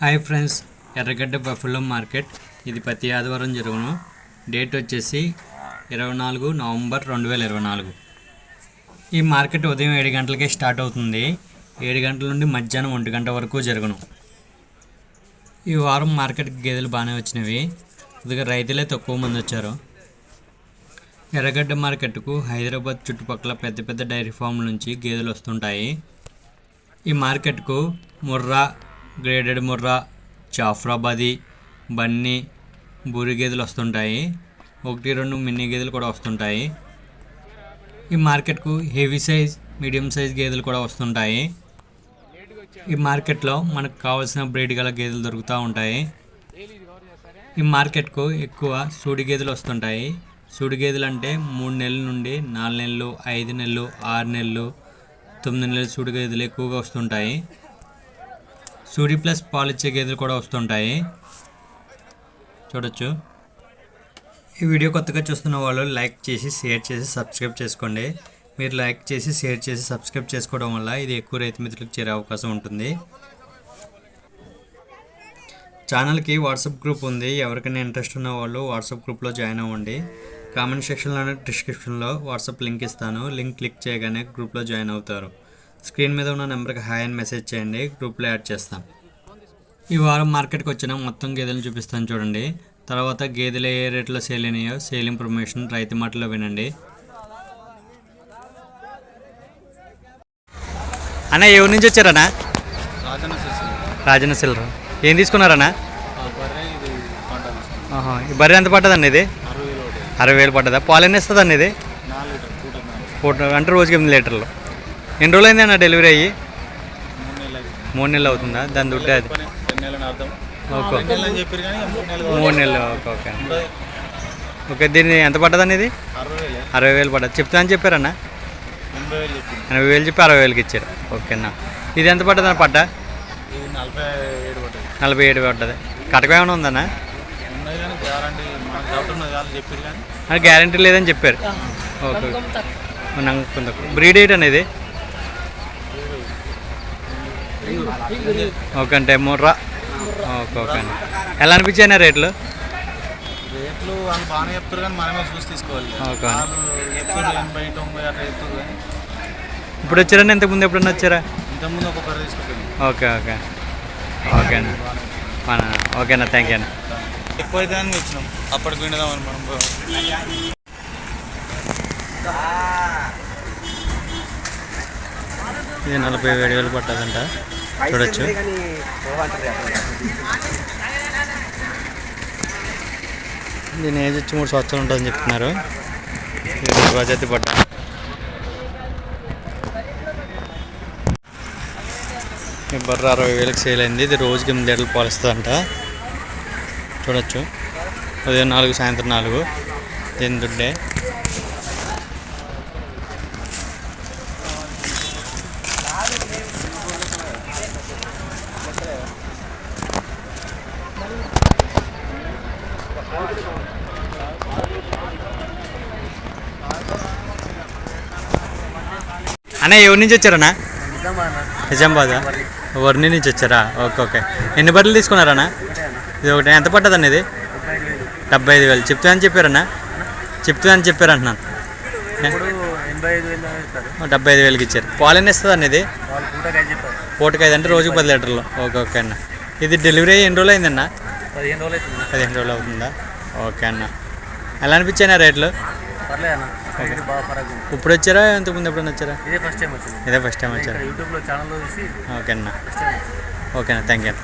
Hi friends Erragadda buffalo market. ఇది ప్రతి ఆదివారం జరుగును. డేట్ వచ్చేసి ఇరవై నాలుగు నవంబర్ రెండు వేల ఇరవై నాలుగు. ఈ మార్కెట్ ఉదయం ఏడు గంటలకే స్టార్ట్ అవుతుంది. ఏడు గంటల నుండి మధ్యాహ్నం ఒంటి గంట వరకు జరుగును. ఈ వారం మార్కెట్కి గేదెలు బాగానే వచ్చినవి. కొద్దిగా రైతులే తక్కువ మంది వచ్చారు. ఎర్రగడ్డ మార్కెట్కు హైదరాబాద్ చుట్టుపక్కల పెద్ద పెద్ద డైరీ ఫామ్ నుంచి గేదెలు వస్తుంటాయి. ఈ మార్కెట్కు ముర్రా గ్రేడెడ్ ముర్రా జాఫ్రాబాదీ బన్నీ బూరి గేదెలు వస్తుంటాయి. ఒకటి రెండు మినీ గేదెలు కూడా వస్తుంటాయి. ఈ మార్కెట్కు హెవీ సైజ్ మీడియం సైజ్ గేదెలు కూడా వస్తుంటాయి. ఈ మార్కెట్లో మనకు కావాల్సిన బ్రీడ్ గల గేదెలు దొరుకుతూ ఉంటాయి. ఈ మార్కెట్కు ఎక్కువ సూడి గేదెలు వస్తుంటాయి. సూడి గేదెలు అంటే మూడు నెలల నుండి నాలుగు నెలలు ఐదు నెలలు ఆరు నెలలు తొమ్మిది నెలలు సూడి గేదెలు ఎక్కువగా వస్తుంటాయి. సూడి ప్లస్ పాలిచ్చే గేదెలు కూడా వస్తుంటాయి. చూడొచ్చు. ఈ వీడియో కొత్తగా చూస్తున్న వాళ్ళు లైక్ చేసి షేర్ చేసి సబ్స్క్రైబ్ చేసుకోండి. మీరు లైక్ చేసి షేర్ చేసి సబ్స్క్రైబ్ చేసుకోవడం వల్ల ఇది ఎక్కువ రైతు మిత్రులకు చేరే అవకాశం ఉంటుంది. ఛానల్కి వాట్సాప్ గ్రూప్ ఉంది. ఎవరికైనా ఇంట్రెస్ట్ ఉన్న వాళ్ళు వాట్సాప్ గ్రూప్లో జాయిన్ అవ్వండి. కామెంట్ సెక్షన్లోనే డిస్క్రిప్షన్లో వాట్సాప్ లింక్ ఇస్తాను. లింక్ క్లిక్ చేయగానే గ్రూప్లో జాయిన్ అవుతారు. స్క్రీన్ మీద ఉన్న నెంబర్కి హాయ్ అని మెసేజ్ చేయండి గ్రూప్లో యాడ్ చేస్తాం. ఈ వారం మార్కెట్కి వచ్చిన మొత్తం గేదెలను చూపిస్తాను చూడండి. తర్వాత గేదెలు ఏ రేట్లో సేల్ అయినాయో సేల్ ఇన్ఫర్మేషన్ రైతు మాటలో వినండి. అన్న ఎవరి నుంచి వచ్చారన్నా? రాజన్న సిల్వర్ ఏం తీసుకున్నారన్నా? బర్రె ఎంత పడ్డదండి ఇది? అరవై వేలు పడ్డదా. పాలు ఎన్ని ఇస్తుందండి ఇది? అంటే రోజుకి ఎనిమిది లీటర్లు. ఎన్ని రోజులు అయింది అన్న డెలివరీ అయ్యి? మూడు నెలలు అవుతుందా? దాని దుడ్డే అది. ఓకే. మూడు నెలలు ఓకే ఓకే. ఓకే దీన్ని ఎంత పడ్డదండి ఇది? అరవై వేలే. అరవై వేలు పడ్డది. చెప్తా అని చెప్పారన్నా ఎనభై వేలు చెప్పింది ఎనభై వేలు చెప్పి అరవై వేలకి ఇచ్చారు. ఓకేనా ఇది ఎంత పడ్డదన్న పడ్డ? ఇది నలభై ఏడు పడ్డది. నలభై ఏడు పడ్డది. కటక ఏమైనా ఉందన్నా గ్యారంటీ లేదని చెప్పారు. ఓకే. బ్రీడ్ ఎయిట్ అనేది ఓకే అంటే ముర్రా. ఓకే ఓకే అండి. ఎలా అనిపించాయి రేట్లు? రేట్లు వాళ్ళు బాగానే చెప్తారు కానీ మనమే చూసి తీసుకోవాలి. ఓకే. చెప్తారు ఎనభై తొంభై అట్లా చెప్తారు కానీ ఇప్పుడు వచ్చారని ఇంతకుముందు ఎప్పుడన్నా వచ్చారా? ఇంతకుముందు ఒక బర్రె తీసుకుపోయింది ఓకే ఓకే. ఓకేనా మన ఓకేనా థ్యాంక్ యూ అన్న ఎక్కువ అయితే అని వచ్చినాం. అప్పటికి విండదామని మనం ఇది నలభై ఏడు వేలు పట్టదంట. చూడొచ్చు. దీని ఏజ్ వచ్చి మూడు సంవత్సరాలు ఉంటుందని చెప్తున్నారు. ఇది గోజాతి పట్ట ఈ బర్ర అరవై వేలకు సేల్ అయింది. ఇది రోజుకి ఎనిమిది ఏళ్ళు పాలిస్తుందంట. చూడొచ్చు. ఉదయం నాలుగు సాయంత్రం నాలుగు. దీని దుడ్డే. అన్న ఎవరి నుంచి వచ్చారన్నా? నిజామాబాద్ వర్ణి నుంచి వచ్చారా? Okay okay. ఎన్ని బట్టలు తీసుకున్నారన్నా? ఇది ఒకటి. ఎంత పడ్డదన్న ఇది? డెబ్బై ఐదు వేలు. చెప్తా అని చెప్పారన్నా? చెప్తా అని చెప్పారు అంటున్నాను ఎనభై ఐదు వేలు ఇస్తారు. డెబ్బై ఐదు వేలకి ఇచ్చారు. పాలు ఎన్ని ఇస్తుంది అన్న ఇది పూటకి ఐదు అంటే రోజుకి పది లీటర్లు. ఓకే ఓకే అన్న. ఇది డెలివరీ అయ్యి ఎన్ని రోజులు అయిందన్న? పదిహేను రోజులు అవుతుందా? ఓకే అన్న. ఎలా అనిపించాయి రేట్లు? అన్న ఇది ఇప్పుడు వచ్చారా? ఇంతకుముందు ఎప్పుడైనా వచ్చారా? ఇదే ఫస్ట్ టైం వచ్చింది. ఇదే ఫస్ట్ టైం వచ్చారా. యూట్యూబ్లో ఛానల్లో చూసి ఓకే అన్న. ఫస్ట్ టైం వచ్చింది. ఓకేనా థ్యాంక్ యూ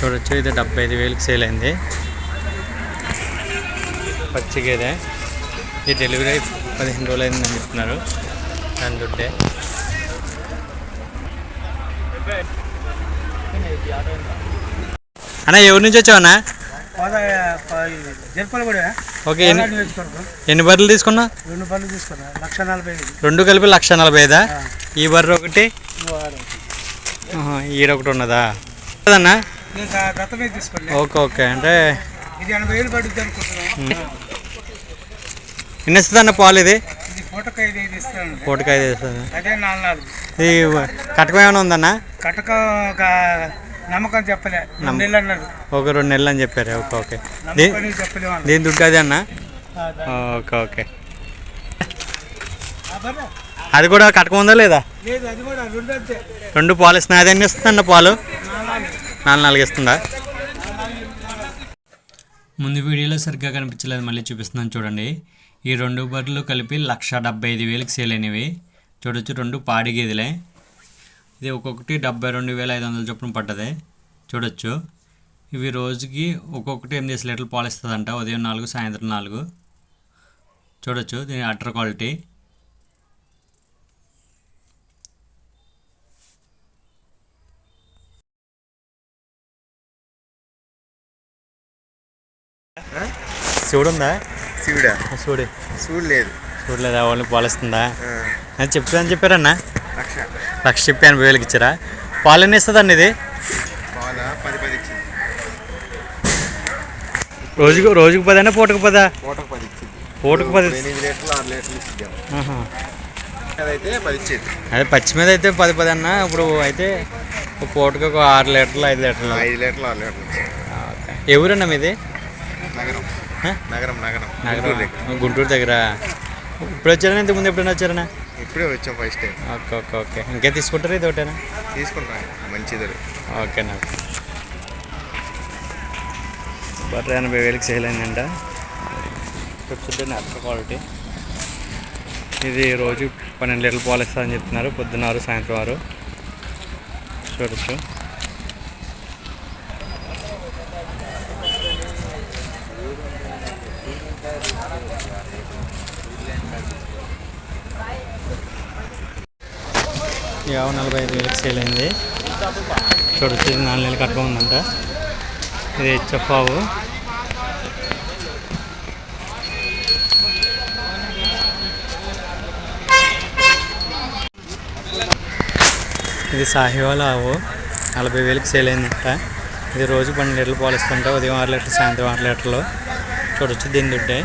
చూడొచ్చు ఇది డెబ్బై ఐదు వేలకి సేల్ అయింది. పచ్చి గేదె ఈ డెలివరీ అయి పదిహేను రోజులు అయిందని చెప్తున్నారు. దాని దుడ్డే. అన్న ఎవరి నుంచి జర్పలు కూడా ఓకే ఎన్ని బర్రెలు తీసుకున్నా? రెండు పనులు తీసుకున్నా. లక్ష నలభై రెండు కలిపి లక్ష నలభై ఐదా? ఈ బర్రె ఒకటి? ఈడ ఒకటి ఉన్నదా? అదన్నా నేను గతమే తీసుకోండి. ఓకే ఓకే అంటే ఎన్ని ఇస్తుంది అన్న పాలు ఇది? పూటకాయ ఇది కటకం ఏమైనా ఉందన్న? కటక ఒక నమ్మకం చెప్పలే. రెండు నెలలు అన్నాడు ఒక రెండు నెలలు అని చెప్పారు. Okay okay. చెప్పలే దీని దుడ్డు అదే అన్న? Okay okay. అది కూడా కట్టకముందా లేదా? లేదు అది కూడా రెండు పాలు ఇస్తున్నాయి అది ఎన్ని ఇస్తుందన్న పాలు? నాలుగు నాలుగు ఇస్తుందా? ముందు వీడియోలో సరిగ్గా కనిపించలేదు. మళ్ళీ చూపిస్తున్నాను చూడండి. ఈ రెండు బర్రెలు కలిపి లక్ష డెబ్బై ఐదు వేలకు సేల్ అయినవి. చూడొచ్చు రెండు పాడి గేదెలే. ఇది ఒక్కొక్కటి డెబ్బై రెండు వేల ఐదు వందల చొప్పున పడ్డది. చూడొచ్చు. ఇవి రోజుకి ఒక్కొక్కటి ఎనిమిది లీటర్లు పాలు ఇస్తుందంట. ఉదయం నాలుగు సాయంత్రం నాలుగు. చూడొచ్చు దీని అటర్ క్వాలిటీ. చూడుందా చూడు శివుడు. లేదు. చూడలేదా వాళ్ళని పాలిస్తుందా చెప్తాను చెప్పారన్నా? లక్ష చెప్పి ఎనభై వేలకి ఇచ్చారా? పాలు ఎన్ని ఇస్తుందండి ఇది? పాల? పది పది ఇచ్చింది. రోజుకు రోజుకు పదైనా పూటకు పదా? పూటకు పది పూటకు పది. అదే పచ్చి మీద అయితే పది పది అన్న. ఇప్పుడు అయితే ఒక పూటకు ఒక ఆరు లీటర్లు ఐదు లీటర్లు. ఐదు లీటర్లు ఆరు లీటర్లు. ఎవరన్నా మీది? నగరం? నగరం నగరం. గుంటూరు దగ్గర. ఇప్పుడు వచ్చారనా ఇంతకు ముందు ఎప్పుడైనా వచ్చారనా? ఇప్పుడే వచ్చాం first time okay okay okay. ఇంకా తీసుకుంటారా ఇది ఒకటేనా? తీసుకుంటాం మంచిది ఓకే నాకు. బటర్ ఎనభై వేలకి సేల్ అయిందంట. చూడండి నెట్ క్వాలిటీ ఇది రోజు పన్నెండు లీటర్లు పాలు ఇస్తుందని చెప్తున్నారు పొద్దున్న ఆరు సాయంత్రం ఆరు. చూడొచ్చు. యాభై నలభై ఐదు వేలకు సేల్ అయింది. చూడొచ్చు ఇది నాలుగు నెలలు కట్టుగా ఉందంట. ఇది హెచ్ఎఫ్ ఆవు ఇది సాహివాల ఆవు. నలభై వేలకు సేల్ అయిందంట. ఇది రోజు పన్నెండు లీటర్లు పాలు ఉదయం ఆరు లీటర్లు సాయంత్రం ఆరు లీటర్లు. చూడొచ్చు దీని దుడ్డే.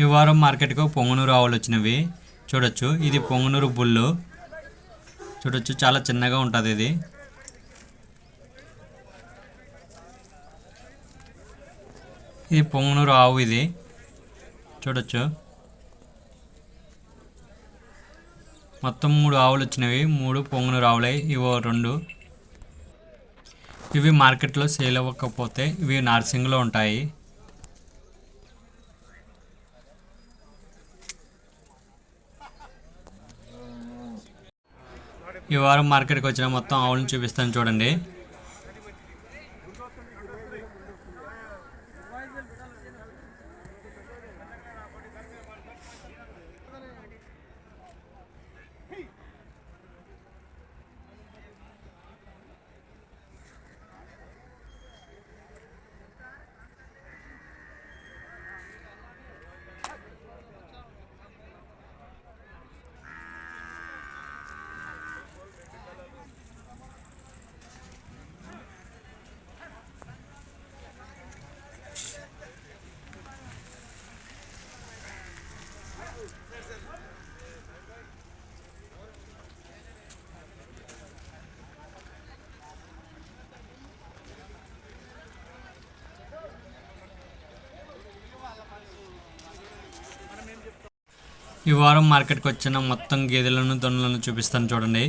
ఈ వారం మార్కెట్కు పొంగనూరు ఆవులు వచ్చినవి. చూడొచ్చు ఇది పొంగనూరు బుల్లు. చూడొచ్చు చాలా చిన్నగా ఉంటుంది ఇది. ఇది పొంగనూరు ఆవు ఇది. చూడొచ్చు. మొత్తం మూడు ఆవులు వచ్చినవి. మూడు పొంగనూరు ఆవులే ఇవో రెండు. ఇవి మార్కెట్లో సేల్ అవ్వకపోతే ఇవి నార్సింగ్లో ఉంటాయి. ఈ వారం మార్కెట్కి వచ్చిన మొత్తం ఆవులను చూపిస్తాను చూడండి. ఈ వారం మార్కెట్కి వచ్చిన మొత్తం గేదెలను దొన్నలను చూపిస్తాను చూడండి.